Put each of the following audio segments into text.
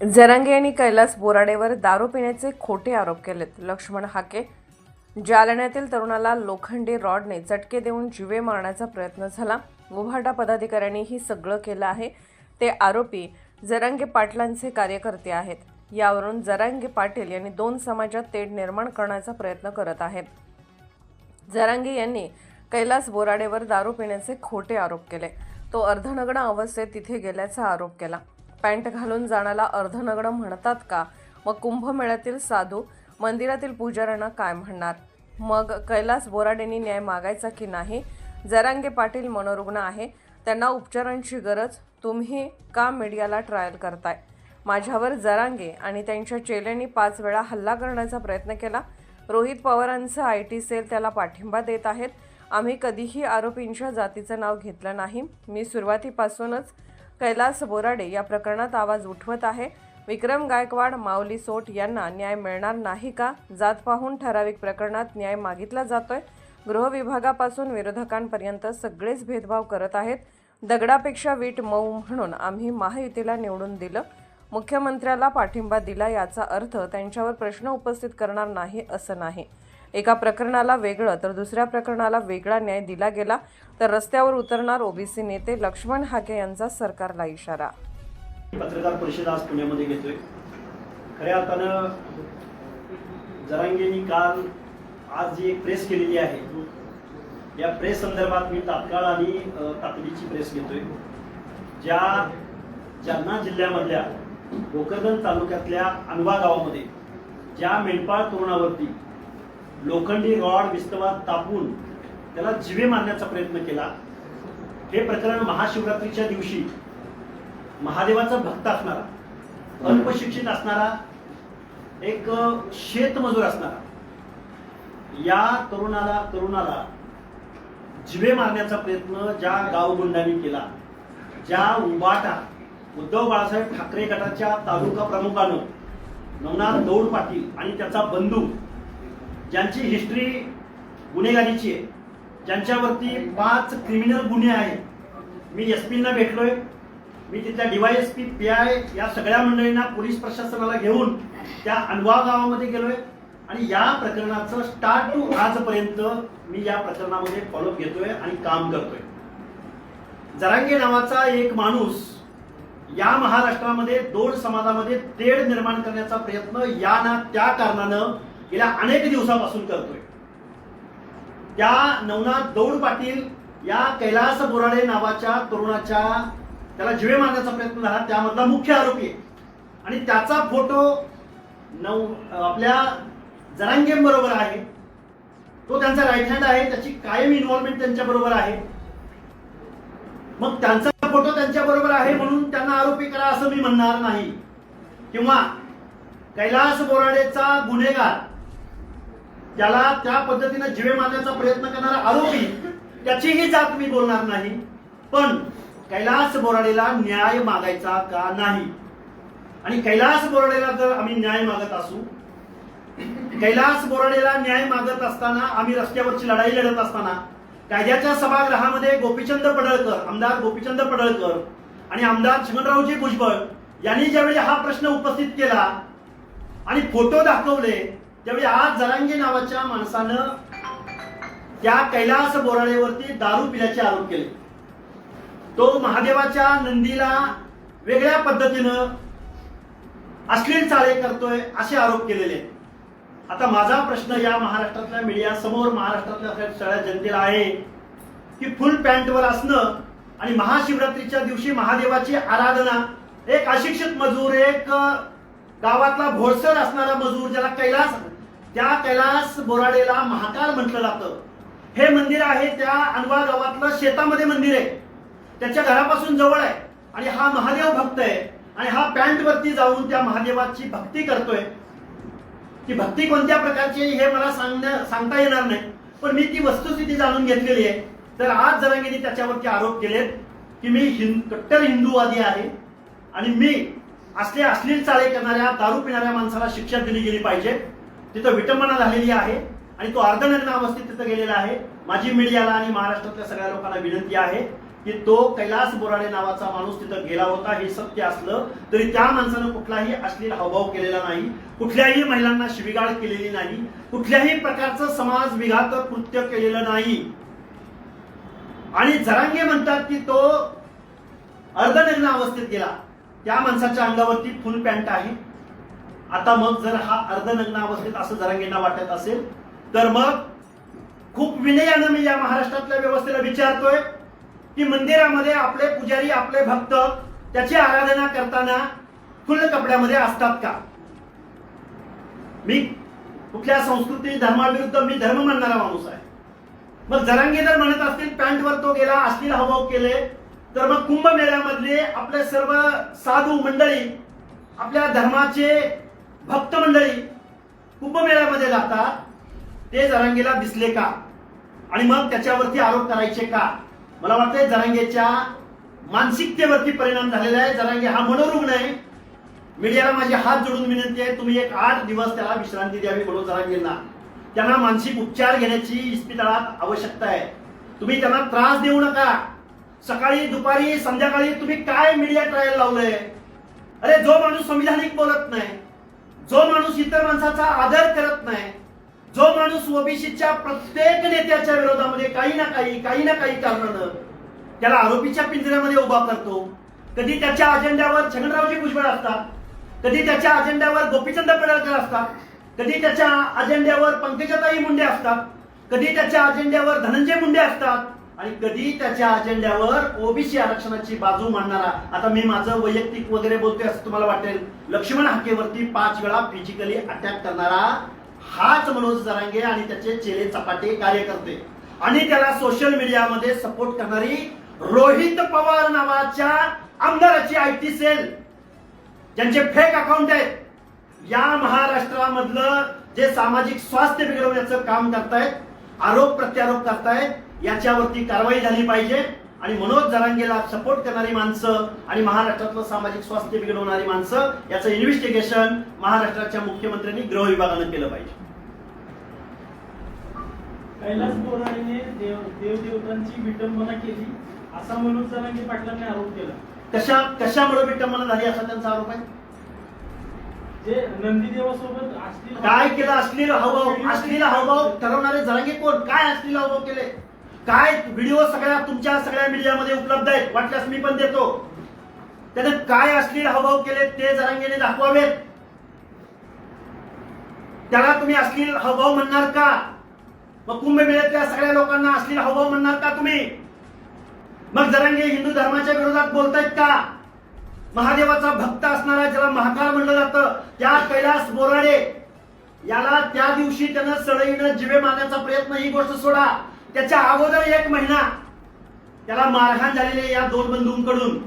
जरांगे यांनी कैलास बोराडेवर दारू पिण्याचे खोटे आरोप केलेत. लक्ष्मण हाके जालन्यातील तरुणाला लोखंडी रॉडने चटके देऊन जिवे मारण्याचा प्रयत्न झाला. गुव्हाटा पदाधिकाऱ्यांनी ही सगळं केलं आहे. ते आरोपी जरांगे पाटलांचे कार्यकर्ते आहेत. यावरून जरांगे पाटील यांनी दोन समाजात तेढ निर्माण करण्याचा प्रयत्न करत आहेत. जरांगे यांनी कैलास बोराडेवर दारू पिण्याचे खोटे आरोप केले. तो अर्धनग्न अवस्थेत तिथे गेल्याचा आरोप केला. पॅन्ट घालून जाण्याला अर्धनग्न म्हणतात का? मग कुंभमेळ्यातील साधू मंदिरातील पुजाऱ्यांना काय म्हणणार? मग कैलास बोराडेंनी न्याय मागायचा की नाही? जरांगे पाटील मनोरुग्ण आहे. त्यांना उपचारांची गरज तुम्ही का मीडियाला ट्रायल करताय? माझ्यावर जरांगे आणि त्यांच्या चेलेंनी पाच वेळा हल्ला करण्याचा प्रयत्न केला. रोहित पवारांचं आय टी सेल त्याला पाठिंबा देत आहेत. आम्ही कधीही आरोपींच्या जातीचं नाव घेतलं नाही. मी सुरुवातीपासूनच कैलास बोराडे या प्रकरणात आवाज उठवत आहे. विक्रम गायकवाड माऊली सोट यांना न्याय मिळणार नाही का? जात पाहून ठराविक प्रकरणात न्याय मागितला जातोय. गृहविभागापासून विरोधकांपर्यंत सगळेच भेदभाव करत आहेत. दगडापेक्षा वीट मऊ म्हणून आम्ही महायुतीला निवडून दिलं. मुख्यमंत्र्याला पाठिंबा दिला याचा अर्थ त्यांच्यावर प्रश्न उपस्थित करणार नाही असं नाही. एका प्रकरणाला वेगळं तर दुसऱ्या प्रकरणाला वेगळा न्याय दिला गेला तर रस्त्यावर उतरणार ओबीसी नेते लक्ष्मण हाके यांचा सरकारला इशारा. पत्रकार परिषद आज पुण्यामध्ये घेतोय. खऱ्या अर्थानं जरांगेंनी काल आज जी एक प्रेस केलेली आहे या प्रेस संदर्भात मी तात्काळ आणि तातडीची प्रेस घेतोय. ज्या जालना जिल्ह्यामधल्या भोकरदन तालुक्यातल्या अनवा गावामध्ये ज्या मेंढपाळ तरुणावरती लोखंडी रॉड विस्तवात तापून त्याला जिवे मारण्याचा प्रयत्न केला. हे प्रकरण महाशिवरात्रीच्या दिवशी महादेवाचा भक्त असणारा अल्पशिक्षित असणारा एक शेतमजूर असणारा या तरुणाला तरुणाला जिवे मारण्याचा प्रयत्न ज्या गावगुंडांनी केला ज्या उबाटा उद्धव बाळासाहेब ठाकरे गटाच्या तालुका प्रमुखानं नवनाथ दौड पाटील आणि त्याचा बंधू ज्यांची हिस्ट्री गुन्हेगारीची आहे ज्यांच्यावरती पाच क्रिमिनल गुन्हे आहेत मी एस पींना भेटलोय मी तिथल्या डीवायएसपी पी आय या सगळ्या मंडळींना पोलीस प्रशासनाला घेऊन त्या अनवा गावामध्ये गेलोय आणि या प्रकरणाचं स्टार्ट टू आजपर्यंत मी या प्रकरणामध्ये फॉलोअप घेतोय आणि काम करतोय. जरांगे नावाचा एक माणूस या महाराष्ट्रामध्ये दोन समाजामध्ये तेढ निर्माण करण्याचा प्रयत्न या ना त्या कारणानं गेल्या अनेक दिवसापासून करतोय. त्या नवनाथ दौड पाटील या कैलास बोराडे नावाच्या तरुणाच्या त्याला जिवे मारण्याचा प्रयत्न झाला. त्यामधला मुख्य आरोपी आहे. आणि त्याचा फोटो नऊ आपल्या जरांगेम बरोबर आहे. तो त्यांचा राईट हँड आहे. त्याची कायम इन्व्हॉल्वमेंट त्यांच्या बरोबर आहे. मग त्यांचा फोटो त्यांच्या बरोबर आहे म्हणून त्यांना आरोपी करा असं मी म्हणणार नाही. किंवा कैलास बोराडेचा गुन्हेगार त्याला त्या पद्धतीने जिवे मारण्याचा प्रयत्न करणारा आरोपी त्याचीही जात मी बोलणार नाही. पण कैलास बोराडेला न्याय मागायचा का नाही? आणि कैलास बोराडेला जर आम्ही न्याय मागत असू कैलास बोराडेला न्याय मागत असताना आम्ही रस्त्यावरची लढाई लढत असताना कायद्याच्या सभागृहामध्ये गोपीचंद पडळकर आमदार गोपीचंद पडळकर आणि आमदार चिमणरावजी भुजबळ यांनी ज्यावेळी हा प्रश्न उपस्थित केला आणि फोटो दाखवले त्यावेळी आज जरांगे नावाच्या माणसानं त्या कैलास बोराडेवरती दारू पिल्याचे आरोप केले. तो महादेवाच्या नंदीला वेगळ्या पद्धतीनं अश्लील चाळे करतोय असे आरोप केलेले. आता माझा प्रश्न या महाराष्ट्रातल्या मीडिया समोर महाराष्ट्रातल्या सगळ्या जनतेला आहे की फुल पॅन्टवर असणं आणि महाशिवरात्रीच्या दिवशी महादेवाची आराधना एक अशिक्षित मजूर एक गावातला भोळसर असणारा मजूर ज्याला कैलास त्या कैलास बोराडेला महाकाल म्हटलं जातं. हे मंदिर आहे त्या अनवा गावातलं शेतामध्ये मंदिर आहे. त्याच्या घरापासून जवळ आहे. आणि हा महादेव भक्त आहे. आणि हा पॅन्ट वरती जाऊन त्या महादेवाची भक्ती करतोय. ती भक्ती कोणत्या प्रकारची आहे हे मला सांगण्या सांगता येणार नाही. पण मी ती वस्तुस्थिती जाणून घेतलेली आहे. तर आज जरांगीने त्याच्यावरती आरोप केलेत की मी हिंद कट्टर हिंदूवादी आहे. आणि मी असले अश्लील चाळे करणाऱ्या दारू पिणाऱ्या माणसाला शिक्षा दिली गेली पाहिजे. तिथं विटंबना झालेली आहे आणि तो अर्धनग्न अवस्थेत तिथं गेलेला आहे. माझी मीडियाला आणि महाराष्ट्रातल्या सगळ्या लोकांना विनंती आहे की तो कैलास बोराडे नावाचा माणूस तिथं गेला होता. हे सत्य असलं तरी त्या माणसानं कुठलाही अश्लील हावभाव केलेला नाही. कुठल्याही महिलांना शिविगाळ केलेली नाही. कुठल्याही प्रकारचं समाज विघात कृत्य केलेलं नाही. आणि जरांगे म्हणतात की तो अर्धनग्न अवस्थेत गेला. त्या माणसाच्या अंगावरती फुल पॅन्ट आहे. आता मग जर हा अर्धनग्न अवस्थेत असं जरांगेंना वाटत असेल तर मग खूप विनयानं मी या महाराष्ट्रातल्या व्यवस्थेला विचारतोय की मंदिरामध्ये आपले पुजारी आपले भक्त त्याची आराधना करताना फुल्ल कपड्यामध्ये असतात का? मी कुठल्या संस्कृती धर्माविरुद्ध मी धर्म मानणारा माणूस आहे. मग जरांगे जर म्हणत असतील पॅन्टवर तो गेला असतील हावभाव केले तर मग कुंभमेळ्यामधले आपले सर्व साधू मंडळी आपल्या धर्माचे भक्त मंडळी कुंभमेळ्यामध्ये जातात ते जरांगेला दिसले का? आणि मग त्याच्यावरती आरोप करायचे का? मला वाटतंय जरांगेच्या मानसिकतेवरती परिणाम झालेला आहे. जरांगे हा मनोरुग्ण आहे. मीडियाला माझी हात जोडून विनंती आहे तुम्ही एक आठ दिवस त्याला विश्रांती द्यावी म्हणून जरांगेंना. त्यांना मानसिक उपचार घेण्याची इस्पितळात आवश्यकता आहे. तुम्ही त्यांना त्रास देऊ नका. सकाळी दुपारी संध्याकाळी तुम्ही काय मीडिया ट्रायल लावलंय? अरे जो माणूस संविधानिक बोलत नाही जो माणूस इतर माणसाचा आदर करत नाही जो माणूस ओबीसीच्या प्रत्येक नेत्याच्या विरोधामध्ये काही ना काही काही ना काही कारणानं त्याला आरोपीच्या पिंजऱ्यामध्ये उभा करतो कधी त्याच्या अजेंड्यावर छगनरावजी भुजबळ असतात कधी त्याच्या अजेंड्यावर गोपीचंद पडळकर असतात कधी त्याच्या अजेंड्यावर पंकजाताई मुंडे असतात कधी त्याच्या अजेंड्यावर धनंजय मुंडे असतात आणि कधी त्याच्या अजेंड्यावर ओबीसी आरक्षणाची बाजू मांडणारा आता मी माझं वैयक्तिक वगैरे बोलतोय असं तुम्हाला वाटेल लक्ष्मण हाकेवरती पाच वेळा फिजिकली अटॅक करणारा हाच मनोज जरांगे आणि त्याचे चेले चपाटे कार्यकर्ते. आणि त्याला सोशल मीडियामध्ये सपोर्ट करणारी रोहित पवार नावाच्या आमदाराची आय टी सेल. ज्यांचे फेक अकाउंट आहेत. या महाराष्ट्रामधलं जे सामाजिक स्वास्थ्य बिघडवण्याचं काम करतायत आरोप प्रत्यारोप करतायत याच्यावरती कारवाई झाली पाहिजे. आणि मनोज जरांगेला सपोर्ट करणारी माणसं आणि महाराष्ट्रातलं सामाजिक स्वास्थ्य बिघडवणारी माणसं याचं इन्व्हेस्टिगेशन महाराष्ट्राच्या मुख्यमंत्र्यांनी गृह विभागानं केलं पाहिजे. कैलास बोराडेने देव देवदेवतांची विटंबना केली असा मनोज जरांगे पाटलांनी आरोप केला. कशा कशामुळे विटंबना झाली असा त्यांचा आरोप आहे? जे नंदीदेवासोबत असतील काय केलं? अश्लील हावभाव अश्लील हावभाव ठरवणारे जरांगे कोण? काय अश्लील हावभाव केले? काय व्हिडिओ सगळ्या तुमच्या सगळ्या मीडियामध्ये उपलब्ध आहेत वाटल्यास मी पण देतो. त्याने काय अश्लील हावभाव केले ते जरांगेने दाखवावेत. त्याला तुम्ही अश्लील हावभाव म्हणणार का? मग कुंभमेळ्यातल्या सगळ्या लोकांना अश्लील हावभाव म्हणणार का तुम्ही? मग जरांगे हिंदू धर्माच्या विरोधात बोलतायत का? महादेवाचा भक्त असणारा ज्याला महाकाल म्हणलं जातं त्या कैलास बोराडे याला त्या दिवशी त्यानं सळईनं जिवे मारण्याचा प्रयत्न ही गोष्ट सोडा. त्याच्या अगोदर एक महिना त्याला मारहाण झालेले या दोन बंधूंकडून.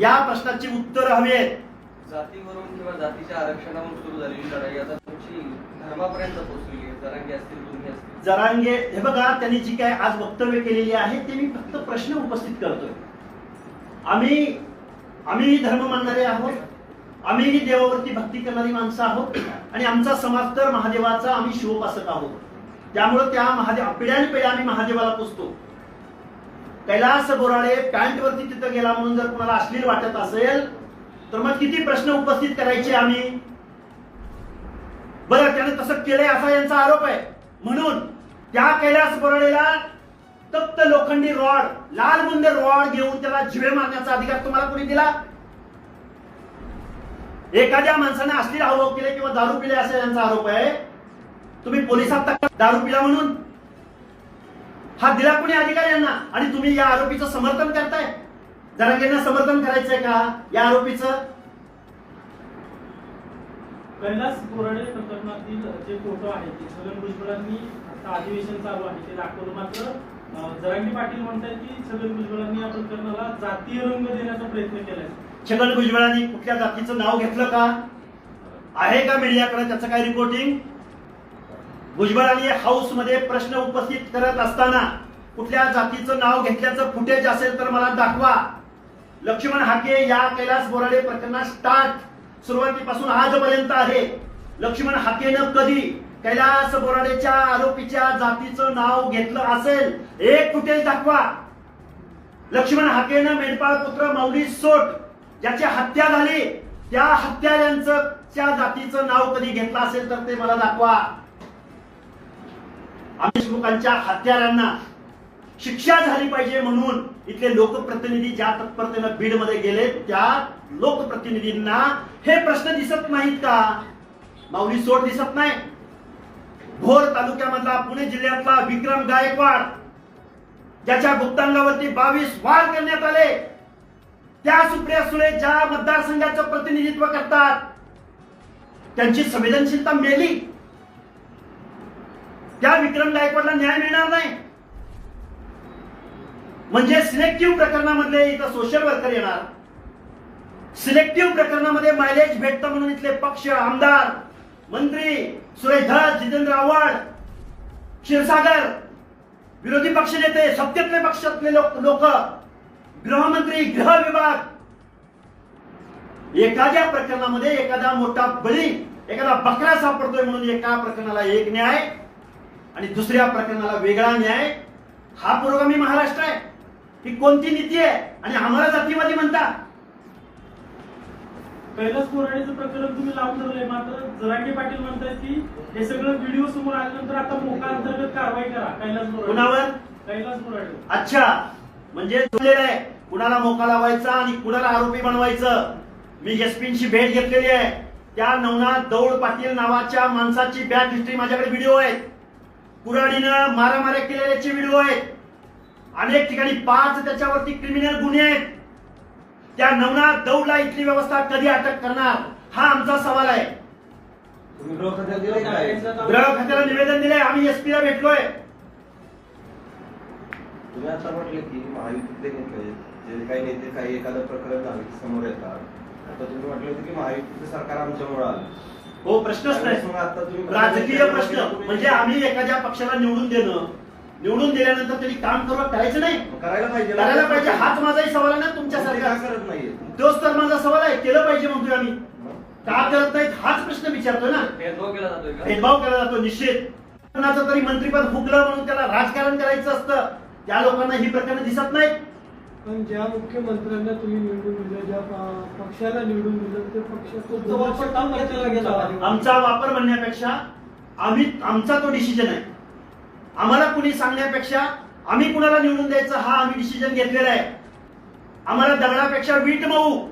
या प्रश्नाची उत्तर हवी आहेत. जातीवरून किंवा जातीच्या आरक्षणावरून सुरू झालेली लढाई आता तुमची धर्मापर्यंत पोहोचलेली आहे. जरांगे असतील तुम्ही असतील. जरांगे हे बघा त्यांनी जी काय आज वक्तव्य केलेली आहे ते मी फक्त प्रश्न उपस्थित करतोय. आम्ही आम्ही धर्म मानणारे आहोत. आम्हीही देवावरती भक्ती करणारी माणसं आहोत. आणि आमचा समाज तर महादेवाचा आम्ही शिवोपासक आहोत. त्यामुळं त्या महादेव पिढ्यान पिढ्या आम्ही महादेवाला पुजतो. कैलास बोराडे पॅन्ट वरती तिथं गेला म्हणून जर तुम्हाला अश्लील वाटत असेल तर मग किती प्रश्न उपस्थित करायचे आम्ही? बरं त्याने तसं केलंय असा यांचा आरोप आहे. म्हणून त्या कैलास बोराडेला तप्त लोखंडी रॉड लाल बुंदे रॉड घेऊन त्याला जिवे मारण्याचा अधिकार तुम्हाला कोणी दिला? एखाद्या माणसाने अश्लील आरोप केले किंवा दारू पिले असा यांचा आरोप आहे. तुम्ही पोलिसात दारू पिला म्हणून. हा दिला कोणी अधिकार यांना आणि तुम्ही या आरोपीचं समर्थन करताय? जरांगेंना समर्थन करायचंय का? या आरोपीचं? कैलास बोराडे प्रकरणातील जे फोटो आहेत ते छगन भुजबळांनी आता अधिवेशन चालू आहे ते दाखवलं मात्र जरांगे पाटील म्हणतात की छगन भुजबळांनी या प्रकरणाला जातीय रंग देण्याचा प्रयत्न केलाय. छगन भुजबळांनी कुठल्या जातीचं नाव घेतलं का? आहे का मीडियाकडे त्याचं काय रिपोर्टिंग भुजबळांनी हाऊसमध्ये प्रश्न उपस्थित करत असताना कुठल्या जातीचं नाव घेतल्याचं फुटेज असेल तर मला दाखवा. लक्ष्मण हाके या कैलास बोराडे प्रकरणात स्टार्ट सुरुवातीपासून आजपर्यंत आहे. लक्ष्मण हाकेनं कधी कैलास बोराडेच्या आरोपीच्या जातीचं नाव घेतलं असेल? एक फुटेज दाखवा. लक्ष्मण हाकेनं मेंढपाळ पुत्र माऊली सोट ज्याची हत्या झाली त्या हत्याऱ्यांचं त्या जातीचं नाव कधी घेतलं असेल तर ते मला दाखवा. आम्ही देशमुखांच्या हत्यारांना शिक्षा झाली पाहिजे म्हणून इथले लोकप्रतिनिधी ज्या तत्परतेनं बीडमध्ये गेले त्या लोकप्रतिनिधींना हे प्रश्न दिसत नाहीत का? माऊली सोड दिसत नाही. भोर तालुक्यामधला पुणे जिल्ह्यातला विक्रम गायकवाड ज्याच्या गुप्तांगावरती बावीस वार करण्यात आले. त्या सुप्रिया सुळे ज्या मतदारसंघाचं प्रतिनिधित्व करतात त्यांची संवेदनशीलता मेली. त्या विक्रम गायकवाडला न्याय मिळणार नाही. म्हणजे सिलेक्टिव्ह प्रकरणामध्ये इथं सोशल वर्कर येणार. सिलेक्टिव्ह प्रकरणामध्ये मायलेज भेटतं म्हणून इथले पक्ष आमदार मंत्री सुरेश धस जितेंद्र आव्हाड क्षीरसागर विरोधी पक्ष नेते सत्तेतले पक्षातले लोक लोक गृहमंत्री गृह विभाग. एखाद्या प्रकरणामध्ये एखादा मोठा बळी एखादा बकरा सापडतोय म्हणून एका प्रकरणाला एक न्याय आणि दुसऱ्या प्रकरणाला वेगळा न्याय हा पुरोगामी महाराष्ट्र आहे. ही कोणती नीती आहे? आणि आम्हाला जातीवादी म्हणता कैलास बोराडेचं प्रकरण तुम्ही लावून धरलंय. मात्र जरांगे पाटील म्हणतात की हे सगळं व्हिडिओ समोर आल्यानंतर आता मोका अंतर्गत कारवाई करा. कैलास कुणावर? कैलास बोराडे अच्छा. म्हणजे आहे. कुणाला मोका लावायचा आणि कुणाला आरोपी बनवायचं? मी एसपींची भेट घेतलेली आहे. त्या नवनाथ दौड पाटील नावाच्या माणसाची बॅक हिस्ट्री माझ्याकडे व्हिडिओ आहेत. कुराडीनं मारामाऱ्या केलेल्याचे व्हिडिओ आहेत. अनेक ठिकाणी पाच त्याच्यावरती क्रिमिनल गुन्हे आहेत. त्या नवनाथ दौडला इथली व्यवस्था कधी अटक करणार? हा आमचा सवाल आहे. गृह खात्याला निवेदन दिलंय. आम्ही एसपीला भेटलोय. तुम्ही आता म्हटले की महायुतीतले नेते जे काही नेते काही एखादं प्रकरण झालं समोर येतात. आता तुम्ही म्हटले होते की महायुतीचं सरकार आमच्यामुळे आलं. हो प्रश्नच नाही. आता तुम्ही राजकीय प्रश्न. म्हणजे आम्ही एखाद्या पक्षाला निवडून देणं. निवडून दिल्यानंतर त्यांनी काम करू करायचं नाही. करायला पाहिजे करायला पाहिजे. हाच माझाही सवाल आहे ना तुमच्या करत नाहीये? तोच तर माझा सवाल आहे. केलं पाहिजे म्हणतोय आम्ही. का करत नाहीत? हाच प्रश्न विचारतोय ना. भेदभाव केला जातोय का? भेदभाव केला जातो निश्चित कोणाचं तरी मंत्रीपद हुकलं म्हणून त्याला राजकारण करायचं असतं. त्या लोकांना ही प्रकरणं दिसत नाहीत. पण ज्या मुख्यमंत्र्यांना तुम्ही निवडून दिलं ज्या प- पक्षाला निवडून दिलं ते पक्ष तो तो वापर काम करण्याला गेला. आमचा वापर म्हणण्यापेक्षा आम्ही आमचा तो डिसिजन आहे. आम्हाला कुणी सांगण्यापेक्षा आम्ही कुणाला निवडून द्यायचं हा आम्ही डिसिजन घेतलेला आहे. आम्हाला दगडापेक्षा वीट मऊ.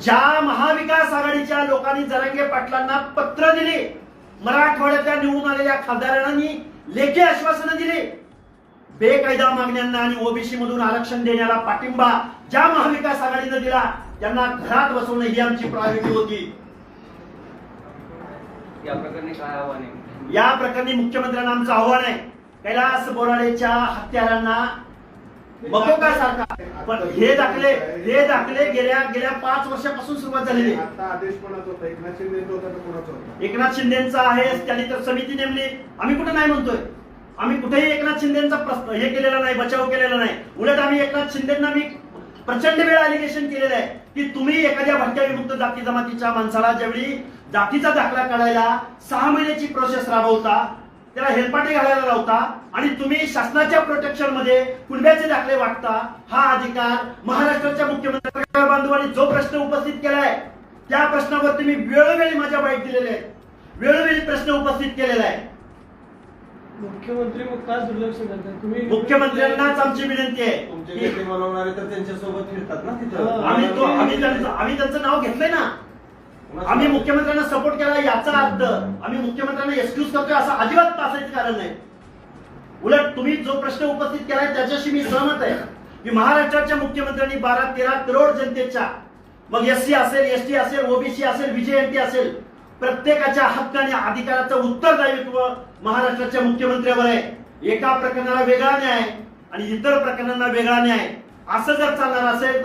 ज्या महाविकास आघाडीच्या लोकांनी जरांगे पाटलांना पत्र दिले मराठवाड्यातल्या निवडून आलेल्या खासदारांनी लेखी आश्वासनं दिली बेकायदा मागण्यांना आणि ओबीसी मधून आरक्षण देण्याला पाठिंबा ज्या महाविकास आघाडीनं दिला त्यांना घरात बसवणं ही आमची प्रायोरिटी होती. या प्रकरणी काय आव्हान आहे? या प्रकरणी मुख्यमंत्र्यांना आमचं आव्हान आहे. कैलास बोराडेच्या हत्यारांना मकोका सारखा? पण हे दाखले हे दाखले गेल्या गेल्या पाच वर्षापासून सुरुवात झालेली आहे. आता आदेश कोणाचा होता? एकनाथ होता? एकनाथ शिंदेचा आहे त्यांनी तर समिती नेमली. आम्ही कुठं नाही म्हणतोय. आम्ही कुठेही एकनाथ शिंदेचा प्रश्न हे केलेला नाही बचाव केलेला नाही. उलट आम्ही एकनाथ शिंदेना मी प्रचंड वेळा अलिगेशन केलेलं आहे की तुम्ही एखाद्या भटक्या विमुक्त जाती जमातीच्या माणसाला ज्यावेळी जातीचा दाखला काढायला सहा महिन्याची प्रोसेस राबवता त्याला हेलपाटे घालायला लावता आणि तुम्ही शासनाच्या प्रोटेक्शनमध्ये कुणब्याचे दाखले वाटता हा अधिकार महाराष्ट्राच्या मुख्यमंत्री बांधवांनी जो प्रश्न उपस्थित केलाय त्या प्रश्नावर तुम्ही वेळोवेळी माझ्या बाईट दिलेले आहेत. वेळोवेळी प्रश्न उपस्थित केलेला आहे. मुख्यमंत्री मग का दुर्लक्ष करतात? तुम्ही मुख्यमंत्र्यांनाच आमची विनंती आहे. तुमचे की नेते मनवणारे तर त्यांच्यासोबत फिरतात ना तिथं. आम्ही तो आम्ही त्यांचं आम्ही त्यांचं नाव घेतलंय ना. आम्ही मुख्यमंत्र्यांना सपोर्ट केला याचा अर्थ आम्ही मुख्यमंत्र्यांना एक्सक्यूज करतोय असं अजिबात असायचं कारण नाही. उलट तुम्ही जो प्रश्न उपस्थित केलाय त्याच्याशी मी सहमत आहे. की महाराष्ट्राच्या मुख्यमंत्र्यांनी बारा तेरा करोड जनतेच्या मग एस सी असेल एस टी असेल ओबीसी असेल विजयंती असेल प्रत्येकाच्या हक्क आणि अधिकाराचं उत्तरदायित्व महाराष्ट्राच्या मुख्यमंत्र्यावर आहे. एका प्रकरणाला वेगळा न्याय आणि इतर प्रकरणांना वेगळा न्याय. असं जर चालणार असेल तर